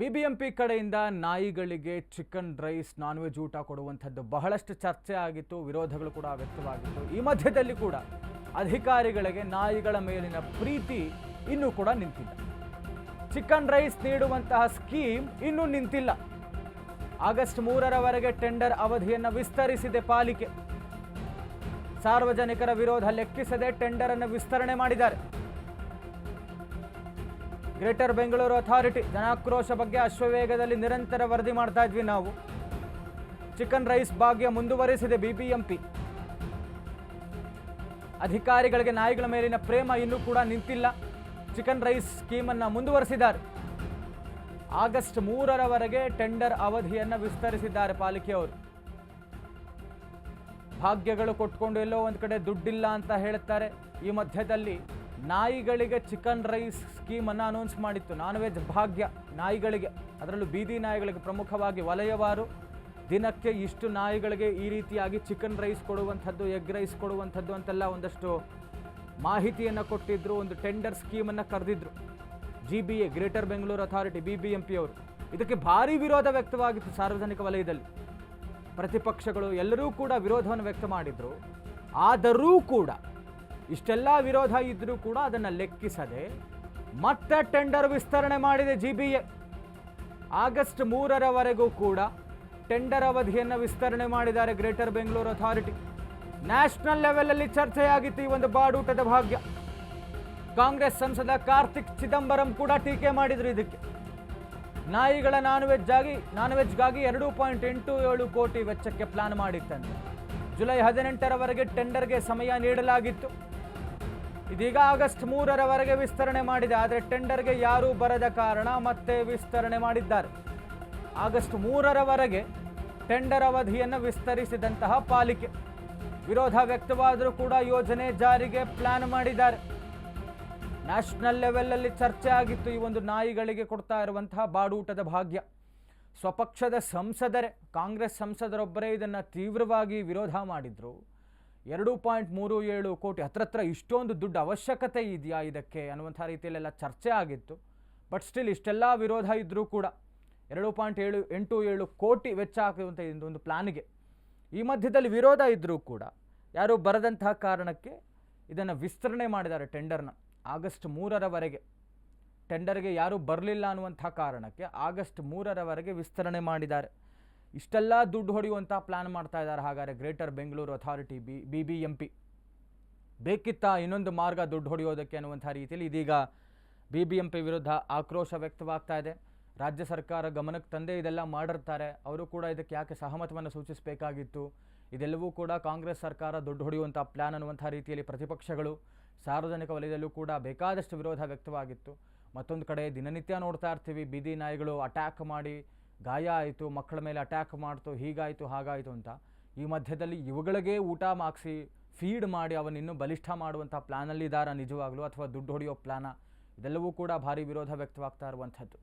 BBMP ಕಡೆಯಿಂದ ನಾಯಿಗಳಿಗೆ chicken rice non veg ಊಟ ಕೊಡುವಂಥದ್ದು ಬಹಳಷ್ಟು ಚರ್ಚೆ ಆಗಿತ್ತು, ವಿರೋಧಗಳು ಕೂಡ ವ್ಯಕ್ತವಾಗಿತ್ತು. ಈ ಮಧ್ಯದಲ್ಲಿ ಕೂಡ ಅಧಿಕಾರಿಗಳಿಗೆ ನಾಯಿಗಳ ಮೇಲಿನ ಪ್ರೀತಿ ಇನ್ನೂ ಕೂಡ ನಿಂತಿಲ್ಲ. ಚಿಕನ್ ರೈಸ್ ನೀಡುವಂತಹ ಸ್ಕೀಮ್ ಇನ್ನೂ ನಿಂತಿಲ್ಲ. ಆಗಸ್ಟ್ ಮೂರರವರೆಗೆ ಟೆಂಡರ್ ಅವಧಿಯನ್ನು ವಿಸ್ತರಿಸಿದೆ ಪಾಲಿಕೆ. ಸಾರ್ವಜನಿಕರ ವಿರೋಧ ಲೆಕ್ಕಿಸದೆ ಟೆಂಡರ್ ಅನ್ನು ವಿಸ್ತರಣೆ ಮಾಡಿದ್ದಾರೆ. ಗ್ರೇಟರ್ ಬೆಂಗಳೂರು ಅಥಾರಿಟಿ ಜನಾಕ್ರೋಶ ಬಗ್ಗೆ ಅಶ್ವವೇಗದಲ್ಲಿ ನಿರಂತರ ವರದಿ ಮಾಡ್ತಾ ಇದ್ವಿ ನಾವು. ಚಿಕನ್ ರೈಸ್ ಭಾಗ್ಯ ಮುಂದುವರಿಸಿದೆ ಬಿಬಿಎಂಪಿ. ಅಧಿಕಾರಿಗಳಿಗೆ ನಾಯಿಗಳ ಮೇಲಿನ ಪ್ರೇಮ ಇನ್ನೂ ಕೂಡ ನಿಂತಿಲ್ಲ. ಚಿಕನ್ ರೈಸ್ ಸ್ಕೀಮನ್ನು ಮುಂದುವರಿಸಿದ್ದಾರೆ. ಆಗಸ್ಟ್ ಮೂರರವರೆಗೆ ಟೆಂಡರ್ ಅವಧಿಯನ್ನು ವಿಸ್ತರಿಸಿದ್ದಾರೆ ಪಾಲಿಕೆಯವರು ಭಾಗ್ಯಗಳು ಕೊಟ್ಕೊಂಡು ಎಲ್ಲೋ ಒಂದು ಕಡೆ ದುಡ್ಡಿಲ್ಲ ಅಂತ ಹೇಳ್ತಾರೆ. ಈ ಮಧ್ಯದಲ್ಲಿ ನಾಯಿಗಳಿಗೆ ಚಿಕನ್ ರೈಸ್ ಸ್ಕೀಮನ್ನು ಅನೌನ್ಸ್ ಮಾಡಿತ್ತು. ನಾನ್ ವೆಜ್ ಭಾಗ್ಯ ನಾಯಿಗಳಿಗೆ. ಅದರಲ್ಲೂ ಬೀದಿ ನಾಯಿಗಳಿಗೆ ಪ್ರಮುಖವಾಗಿ ವಲಯವಾರು. ದಿನಕ್ಕೆ ಇಷ್ಟು ನಾಯಿಗಳಿಗೆ ಈ ರೀತಿಯಾಗಿ ಚಿಕನ್ ರೈಸ್ ಕೊಡುವಂಥದ್ದು ಎಗ್ ರೈಸ್ ಕೊಡುವಂಥದ್ದು ಅಂತೆಲ್ಲ ಒಂದಷ್ಟು ಮಾಹಿತಿಯನ್ನು ಕೊಟ್ಟಿದ್ರು, ಒಂದು ಟೆಂಡರ್ ಸ್ಕೀಮನ್ನು ಕರೆದಿದ್ರು. G B A greater Bengaluru authority B B M P ಅವರು. ಇದಕ್ಕೆ ಭಾರಿ ವಿರೋಧ ವ್ಯಕ್ತವಾಗಿತ್ತು ಸಾರ್ವಜನಿಕ ವಲಯದಲ್ಲಿ. ಪ್ರತಿಪಕ್ಷಗಳು ಎಲ್ಲರೂ ಕೂಡ ವಿರೋಧವನ್ನು ವ್ಯಕ್ತ ಮಾಡಿದರು. ಆದರೂ ಕೂಡ ಇಷ್ಟೆಲ್ಲ ವಿರೋಧ ಇದ್ದರೂ ಕೂಡ ಅದನ್ನು ಲೆಕ್ಕಿಸದೆ ಮತ್ತೆ ಟೆಂಡರ್ ವಿಸ್ತರಣೆ ಮಾಡಿದೆ ಜಿ ಬಿ ಎ ಆಗಸ್ಟ್ ಮೂರರವರೆಗೂ ಕೂಡ ಟೆಂಡರ್ ಅವಧಿಯನ್ನು ವಿಸ್ತರಣೆ ಮಾಡಿದ್ದಾರೆ ಗ್ರೇಟರ್ ಬೆಂಗಳೂರು ಅಥಾರಿಟಿ ನ್ಯಾಷನಲ್ ಲೆವೆಲಲ್ಲಿ ಚರ್ಚೆಯಾಗಿತ್ತು ಈ ಒಂದು ಬಾಡೂಟದ ಭಾಗ್ಯ. ಕಾಂಗ್ರೆಸ್ ಸಂಸದ ಕಾರ್ತಿಕ್ ಚಿದಂಬರಂ ಕೂಡ ಟೀಕೆ ಮಾಡಿದರು ಇದಕ್ಕೆ. ನಾಯಿಗಳ ನಾನ್ ವೆಜ್ ಆಗಿ ನಾನ್ ವೆಜ್ಗಾಗಿ ಎರಡು ಪಾಯಿಂಟ್ ಎಂಟು ಏಳು ಕೋಟಿ ವೆಚ್ಚಕ್ಕೆ ಪ್ಲಾನ್ ಮಾಡಿತ್ತಂತೆ. ಜುಲೈ ಹದಿನೆಂಟರವರೆಗೆ ಟೆಂಡರ್ಗೆ ಸಮಯ ನೀಡಲಾಗಿತ್ತು. ಇದೀಗ ಆಗಸ್ಟ್ ಮೂರರವರೆಗೆ ವಿಸ್ತರಣೆ ಮಾಡಿದೆ, ಆದರೆ ಟೆಂಡರ್ಗೆ ಯಾರೂ ಬರದ ಕಾರಣ ಮತ್ತೆ ವಿಸ್ತರಣೆ ಮಾಡಿದ್ದಾರೆ. ಆಗಸ್ಟ್ ಮೂರರವರೆಗೆ ಟೆಂಡರ್ ಅವಧಿಯನ್ನು ವಿಸ್ತರಿಸಿದಂತಹ ಪಾಲಿಕೆ. ವಿರೋಧ ವ್ಯಕ್ತವಾದರೂ ಕೂಡ ಯೋಜನೆ ಜಾರಿಗೆ ಪ್ಲಾನ್ ಮಾಡಿದ್ದಾರೆ. ನ್ಯಾಷನಲ್ ಲೆವೆಲಲ್ಲಿ ಚರ್ಚೆ ಆಗಿತ್ತು, ಈ ಒಂದು ನಾಯಿಗಳಿಗೆ ಕೊಡ್ತಾ ಇರುವಂತಹ ಬಾಡೂಟದ ಭಾಗ್ಯ. ಸ್ವಪಕ್ಷದ ಸಂಸದರೇ, ಕಾಂಗ್ರೆಸ್ ಸಂಸದರೊಬ್ಬರೇ ಇದನ್ನು ತೀವ್ರವಾಗಿ ವಿರೋಧ ಮಾಡಿದ್ರು. ಎರಡು ಪಾಯಿಂಟ್ ಮೂರು ಏಳು ಕೋಟಿ. ಹತ್ರತ್ರ ಇಷ್ಟೊಂದು ದುಡ್ಡು ಅವಶ್ಯಕತೆ ಇದೆಯಾ ಇದಕ್ಕೆ ಅನ್ನುವಂಥ ರೀತಿಯಲ್ಲೆಲ್ಲ ಚರ್ಚೆ ಆಗಿತ್ತು. ಬಟ್ ಸ್ಟಿಲ್ ಇಷ್ಟೆಲ್ಲ ವಿರೋಧ ಇದ್ದರೂ ಕೂಡ ಎರಡು ಪಾಯಿಂಟ್ ಏಳು ಎಂಟು ಏಳು ಕೋಟಿ ವೆಚ್ಚ ಹಾಕುವಂಥ ಒಂದು ಪ್ಲಾನ್ಗೆ ಈ ಮಧ್ಯದಲ್ಲಿ ವಿರೋಧ ಇದ್ದರೂ ಕೂಡ ಯಾರೂ ಬರದಂತಹ ಕಾರಣಕ್ಕೆ ಇದನ್ನು ವಿಸ್ತರಣೆ ಮಾಡಿದ್ದಾರೆ ಟೆಂಡರ್ನ. ಆಗಸ್ಟ್ ಮೂರರವರೆಗೆ ಟೆಂಡರ್ಗೆ ಯಾರೂ ಬರಲಿಲ್ಲ ಅನ್ನುವಂಥ ಕಾರಣಕ್ಕೆ ಆಗಸ್ಟ್ ಮೂರರವರೆಗೆ ವಿಸ್ತರಣೆ ಮಾಡಿದ್ದಾರೆ. ಇಷ್ಟೆಲ್ಲ ದುಡ್ಡು ಹೊಡೆಯುವಂಥ ಪ್ಲ್ಯಾನ್ ಮಾಡ್ತಾ ಇದ್ದಾರೆ. ಹಾಗಾದರೆ greater Bengaluru authority B B B M P ಬೇಕಿತ್ತ ಇನ್ನೊಂದು ಮಾರ್ಗ ದುಡ್ಡು ಹೊಡೆಯೋದಕ್ಕೆ ಅನ್ನುವಂಥ ರೀತಿಯಲ್ಲಿ ಇದೀಗ ಬಿ ಬಿ ಎಂ ಪಿ ವಿರುದ್ಧ ಆಕ್ರೋಶ ವ್ಯಕ್ತವಾಗ್ತಾ ಇದೆ. ರಾಜ್ಯ ಸರ್ಕಾರ ಗಮನಕ್ಕೆ ತಂದೆ ಇದೆಲ್ಲ ಮಾಡಿರ್ತಾರೆ. ಅವರು ಕೂಡ ಇದಕ್ಕೆ ಯಾಕೆ ಸಹಮತವನ್ನು ಸೂಚಿಸಬೇಕಾಗಿತ್ತು? ಇದೆಲ್ಲವೂ ಕೂಡ ಕಾಂಗ್ರೆಸ್ ಸರ್ಕಾರ ದುಡ್ಡು ಹೊಡೆಯುವಂಥ ಪ್ಲ್ಯಾನ್ ಅನ್ನುವಂಥ ರೀತಿಯಲ್ಲಿ ಪ್ರತಿಪಕ್ಷಗಳು ಸಾರ್ವಜನಿಕ ವಲಯದಲ್ಲೂ ಕೂಡ ಬೇಕಾದಷ್ಟು ವಿರೋಧ ವ್ಯಕ್ತವಾಗಿತ್ತು. ಮತ್ತೊಂದು ಕಡೆ ದಿನನಿತ್ಯ ನೋಡ್ತಾ ಇರ್ತೀವಿ. ಬೀದಿ ನಾಯಿಗಳು ಅಟ್ಯಾಕ್ ಮಾಡಿ ಗಾಯ ಆಯಿತು, ಮಕ್ಕಳ ಮೇಲೆ ಅಟ್ಯಾಕ್ ಮಾಡ್ತು, ಹೀಗಾಯಿತು, ಹಾಗಾಯಿತು ಅಂತ. ಈ ಮಧ್ಯದಲ್ಲಿ ಇವುಗಳಿಗೆ ಊಟ ಮಾಕ್ಸಿ ಫೀಡ್ ಮಾಡಿ ಅವನಿನ್ನೂ ಬಲಿಷ್ಠ ಮಾಡುವಂಥ ಪ್ಲಾನಲ್ಲಿದ್ದಾರ ನಿಜವಾಗಲೂ? ಅಥವಾ ದುಡ್ಡು ಹೊಡೆಯೋ ಪ್ಲಾನ ಇದೆಲ್ಲವೂ ಕೂಡ ಭಾರಿ ವಿರೋಧ ವ್ಯಕ್ತವಾಗ್ತಾ ಇರುವಂಥದ್ದು.